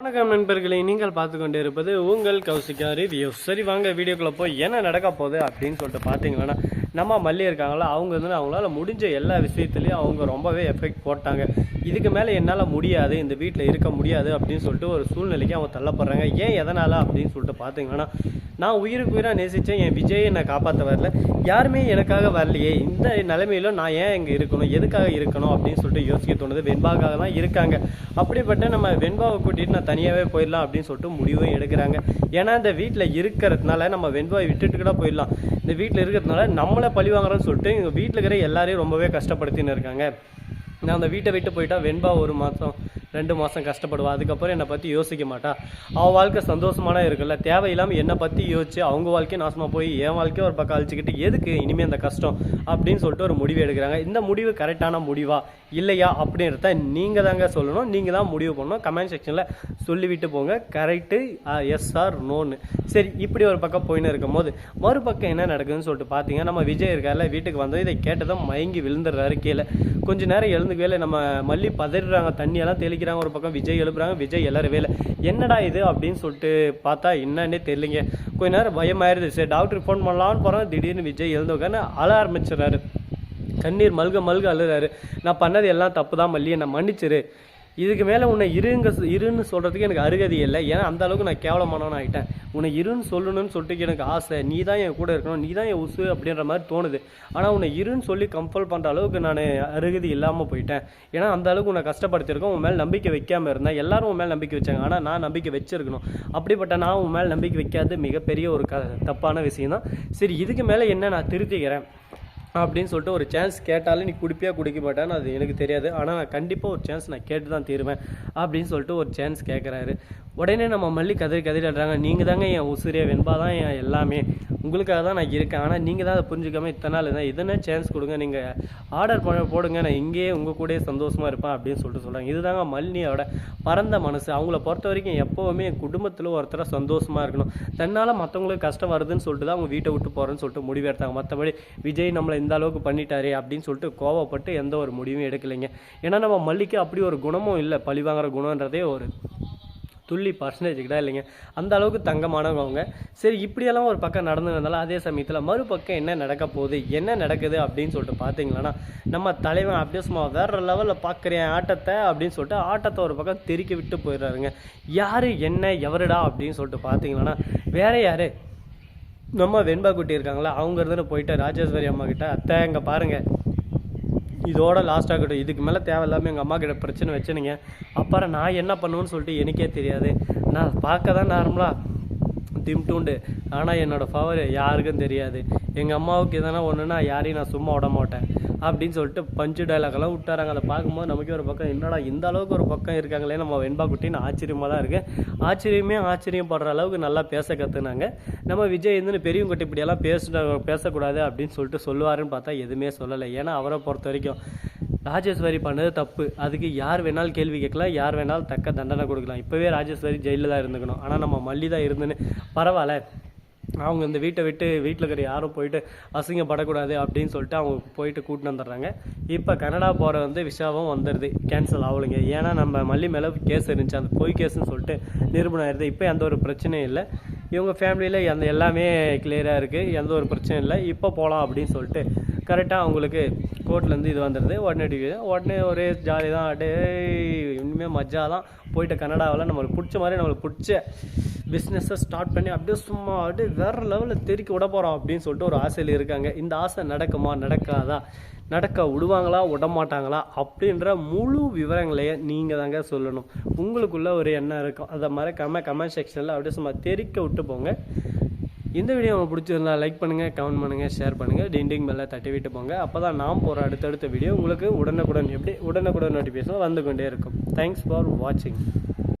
வணக்கம் நண்பர்களை நீங்கள் பார்த்து கொண்டு இருப்பது உங்கள் கௌசிகா ரிவ்யூ சரி வாங்க வீடியோக்குள்ளே போய் என்ன நடக்க போகுது அப்படின்னு சொல்லிட்டு பார்த்தீங்கன்னா நம்ம மல்லி இருக்காங்களா அவங்க வந்து அவங்களால முடிஞ்ச எல்லா விஷயத்துலையும் அவங்க ரொம்பவே எஃபெக்ட் போட்டாங்க. இதுக்கு மேலே என்னால் முடியாது இந்த வீட்டில் இருக்க முடியாது அப்படின்னு சொல்லிட்டு ஒரு சூழ்நிலைக்கு அவங்க தள்ளப்படுறாங்க. ஏன் எதனால் அப்படின்னு சொல்லிட்டு பார்த்தீங்கன்னா நான் உயிருக்கு உயிராக நேசித்தேன் என் விஜயை என்னை காப்பாற்ற வரல. யாருமே எனக்காக வரலையே. இந்த நிலைமையிலும் நான் ஏன் இங்கே இருக்கணும்? எதுக்காக இருக்கணும்? அப்படின்னு சொல்லிட்டு யோசிக்க தோணுது. வெண்பாக்காக தான் இருக்காங்க. அப்படிப்பட்ட நம்ம வெண்பாவை கூட்டிகிட்டு நான் தனியாகவே போயிடலாம் அப்படின்னு சொல்லிட்டு முடிவும் எடுக்கிறாங்க. ஏன்னா இந்த வீட்டில் இருக்கிறதுனால நம்ம வெண்பாவை விட்டுட்டு கூட போயிடலாம். இந்த வீட்டில் இருக்கிறதுனால நம்ம நம்மளை பழி வாங்குறோன்னு சொல்லிட்டு எங்கள் வீட்டில் இருக்கிற எல்லாரையும் ரொம்பவே கஷ்டப்படுத்தின்னு இருக்காங்க. நான் அந்த வீட்டை விட்டு போயிட்டா வெண்பா ஒரு மாதம். ரெண்டு மாதம் கஷ்டப்படுவா. அதுக்கப்புறம் என்னை பற்றி யோசிக்க மாட்டா. அவள் வாழ்க்கை சந்தோஷமான இருக்குல்ல. தேவையில்லாமல் என்னை பற்றி யோசிச்சு அவங்க வாழ்க்கையை நாசமாக போய் என் வாழ்க்கையை ஒரு பக்கம் அழிச்சிக்கிட்டு எதுக்கு இனிமேல் அந்த கஷ்டம் அப்படின்னு சொல்லிட்டு ஒரு முடிவு எடுக்கிறாங்க. இந்த முடிவு கரெக்டான முடிவா? இல்லையா? அப்படின்றத நீங்கள் தாங்க சொல்லணும். நீங்கள் தான் முடிவு பண்ணணும். கமெண்ட் செக்ஷனில் சொல்லிவிட்டு போங்க. கரெக்டு எஸ் ஆர் நோன்னு சரி இப்படி ஒரு பக்கம் போயின்னு இருக்கும் போது மறுபக்கம் என்ன நடக்குதுன்னு சொல்லிட்டு பார்த்தீங்க நம்ம விஜய் இருக்கார்ல வீட்டுக்கு வந்து இதை கேட்டதும் மயங்கி விழுந்துடுறாரு கீழே. கொஞ்ச நேரம் எழுந்து வேலை நம்ம மல்லி பதறாங்க தண்ணியெல்லாம் அடிக்கிறாங்க ஒரு பக்கம் விஜய் எழுப்புறாங்க விஜய் எல்லாரும் இல்லை. என்னடா இது அப்படின்னு சொல்லிட்டு பார்த்தா என்னன்னே தெரியலிங்க. கொஞ்ச நேரம் பயமாயிருது. சரி டாக்டருக்கு ஃபோன் பண்ணலான்னு போகிறோம் திடீர்னு விஜய் எழுந்து அழ ஆரம்பிச்சிடறாரு. கண்ணீர் மல்க மல்க அழுறாரு. நான் பண்ணது எல்லாம் தப்பு தான் மல்லி. என்னை மன்னிச்சிரு. இதுக்கு மேலே உன்னை இருங்க இருன்னு சொல்கிறதுக்கு எனக்கு அருகதி இல்லை. ஏன்னா அந்த அளவுக்கு நான் கேவலமானவன் ஆகிட்டேன் உன்னை இருன்னு சொல்லணும்னு சொல்லிட்டு எனக்கு ஆசை. நீ தான் என் கூட இருக்கணும். நீ தான் என் உசு அப்படின்ற மாதிரி தோணுது. ஆனால் உன்னை இருன்னு சொல்லி கம்பல் பண்ணுற அளவுக்கு நான் அருகதி இல்லாமல் போயிட்டேன். ஏன்னா அந்த அளவுக்கு உன்னை கஷ்டப்படுத்திருக்கோம் உன் மேலே நம்பிக்கை வைக்காமல் இருந்தேன். எல்லாரும் உன் மேலே நம்பிக்கை வச்சாங்க. ஆனால் நான் நம்பிக்கை வச்சிருக்கணும். அப்படிப்பட்ட நான் உன் மேலே நம்பிக்கை வைக்காது மிகப்பெரிய ஒரு க தப்பான விஷயம் தான் சரி இதுக்கு மேலே என்ன நான் திருத்திக்கிறேன்? அப்படின்னு சொல்லிட்டு ஒரு சான்ஸ் கேட்டாலும் நீ குடிப்பியா குடிக்க மாட்டான்னு அது எனக்கு தெரியாது. ஆனால் நான் கண்டிப்பாக ஒரு சான்ஸ் நான் கேட்டு தான் தீருவேன் அப்படின்னு சொல்லிட்டு ஒரு சான்ஸ் கேட்குறாரு உடனே நம்ம மல்லி கதறி கதறிடுறாங்க நீங்கள் தாங்க என் உசிரியா வெண்பா தான் என் எல்லாமே. உங்களுக்காக தான் நான் இருக்கேன். ஆனால் நீங்கள் தான் அதை புரிஞ்சுக்காமல் இத்தனை நாள் இருந்தால் இதனே சான்ஸ் கொடுங்க. நீங்கள் ஆர்டர் பண்ண போடுங்க. நான் இங்கேயே உங்கள் கூடயே சந்தோஷமாக இருப்பேன் அப்படின்னு சொல்லிட்டு சொல்கிறாங்க இதுதாங்க மல்லியோட பரந்த மனசு. அவங்கள பொறுத்த வரைக்கும் எப்போவுமே குடும்பத்தில் ஒருத்தர சந்தோஷமாக இருக்கணும். தன்னால் மற்றவங்களுக்கு கஷ்டம் வருதுன்னு சொல்லிட்டு தான் அவங்க வீட்டை விட்டு போகிறேன்னு சொல்லிட்டு முடிவு எடுத்தாங்க மற்றபடி விஜய் நம்மளை இந்த அளவுக்கு பண்ணிட்டாரே அப்படின்னு சொல்லிட்டு கோவப்பட்டு எந்த ஒரு முடிவும் எடுக்கலைங்க. ஏன்னா நம்ம மல்லிக்கு அப்படி ஒரு குணமும் இல்லை. பழி வாங்குற குணன்றதே ஒரு துள்ளி பர்சன்டேஜ் கூட இல்லைங்க. அந்த அளவுக்கு தங்கமானவங்க அவங்க. சரி இப்படியெல்லாம் ஒரு பக்கம் நடந்துருந்தாலும் அதே சமயத்தில் மறுபக்கம் என்ன நடக்க போகுது என்ன நடக்குது அப்படின்னு சொல்லிட்டு பார்த்தீங்களன்னா நம்ம தலைவன் அப்படியே சும்மா வேற லெவலில் பார்க்குறேன் ஆட்டத்தை அப்படின்னு சொல்லிட்டு ஆட்டத்தை ஒரு பக்கம் தெருக்கி விட்டு போயிடுறாருங்க. யார் என்ன எவருடா அப்படின்னு சொல்லிட்டு பார்த்தீங்களன்னா வேற யார்? நம்ம வெண்பா குட்டி இருக்காங்களா அவங்க இருந்துட்டு போயிட்டு ராஜேஸ்வரி அம்மா கிட்ட அத்தை இங்கே பாருங்கள் இதோட லாஸ்ட் ஆகட்டும். இதுக்கு மேலே தேவையில்லாமல் எங்கள் அம்மா கிட்ட பிரச்சனை வச்சுனுங்க. அப்புறம் நான் என்ன பண்ணுவேன்னு சொல்லிட்டு எனக்கே தெரியாது. நான் பார்க்க தான் நார்மலாக திம்டூண்டு ஆனால் என்னோடய பவர் யாருக்கும் தெரியாது. எங்கள் அம்மாவுக்கு எதனா ஒன்றுனா யாரையும் நான் சும்மா விட மாட்டேன். அப்படின்னு சொல்லிட்டு பஞ்சு டைலாக்லாம் விட்டாராங்க. அதை பார்க்கும்போது நமக்கே ஒரு பக்கம் என்னடா இந்த அளவுக்கு ஒரு பக்கம் இருக்காங்களே நம்ம வெண்பா குட்டின்னு ஆச்சரியமாக தான் இருக்குது ஆச்சரியமே ஆச்சரியம் படுற அளவுக்கு நல்லா பேச கற்றுனாங்க நம்ம விஜய் இருந்துன்னு பெரியவங்க குட்டி இப்படியெல்லாம் பேச பேசக்கூடாது அப்படின்னு சொல்லிட்டு சொல்லுவாருன்னு பார்த்தா எதுவுமே சொல்லலை. ஏன்னா அவரை பொறுத்த வரைக்கும் ராஜேஸ்வரி பண்ணது தப்பு. அதுக்கு யார் வேணாலும் கேள்வி கேட்கலாம் யார் வேணாலும் தக்க தண்டனை கொடுக்கலாம். இப்போவே ராஜேஸ்வரி ஜெயிலில் தான் இருந்துக்கணும். ஆனால் நம்ம மல்லி தான் இருந்துன்னு பரவாயில்ல. அவங்க இந்த வீட்டை விட்டு வீட்டில் இருக்கிற யாரும் போயிட்டு அசிங்கப்படக்கூடாது அப்படின்னு சொல்லிட்டு அவங்க போயிட்டு கூட்டின்னு வந்துடுறாங்க. இப்போ கனடா போகிற வந்து விஷாவும் வந்துடுது. கேன்சல் ஆகலைங்க. ஏன்னா நம்ம மல்லி மேலே கேஸ் இருந்துச்சு. அந்த பொய் கேஸ்ன்னு சொல்லிட்டு நிரூபணம் ஆயிடுது இப்போ எந்த ஒரு பிரச்சனையும் இல்லை. இவங்க ஃபேமிலியில் அந்த எல்லாமே கிளியராக இருக்குது எந்த ஒரு பிரச்சனையும் இல்லை. இப்போ போகலாம் அப்படின்னு சொல்லிட்டு கரெக்டாக அவங்களுக்கு கோர்ட்லேருந்து இது வந்துடுது. உடனே டிவி உடனே ஒரே ஜாலி தான். டே இனிமேல் மஜா தான். போயிட்டு கனடாவில் நம்மளுக்கு பிடிச்ச மாதிரி நம்மளுக்கு பிடிச்ச பிஸ்னஸை ஸ்டார்ட் பண்ணி அப்படியே சும்மா அப்படியே வேறு லெவலில் தெருக்கி விட போகிறோம் அப்படின்னு சொல்லிட்டு ஒரு ஆசையில் இருக்காங்க. இந்த ஆசை நடக்குமா? நடக்காதா? நடக்க விடுவாங்களா? விட மாட்டாங்களா அப்படின்ற முழு விவரங்களையே நீங்கள் தாங்க சொல்லணும். உங்களுக்குள்ள ஒரு எண்ணம் இருக்கும். அதை மறக்காமல் கமெண்ட் செக்ஷனில் அப்படியே சும்மா தெறிக்க விட்டு போங்க. இந்த வீடியோ உங்களுக்கு பிடிச்சிருந்தா லைக் பண்ணுங்கள் கமெண்ட் பண்ணுங்கள் ஷேர் பண்ணுங்கள் டிண்டிங் பெல்ல தட்டி விட்டு போங்க. அப்போ தான் நான் போகிற அடுத்தடுத்த வீடியோ உங்களுக்கு உடனுக்குடன் எப்படி உடனுக்குடன் நோட்டிஃபிகேஷன் வந்து கொண்டே இருக்கும். தேங்க்ஸ் ஃபார் வாட்சிங்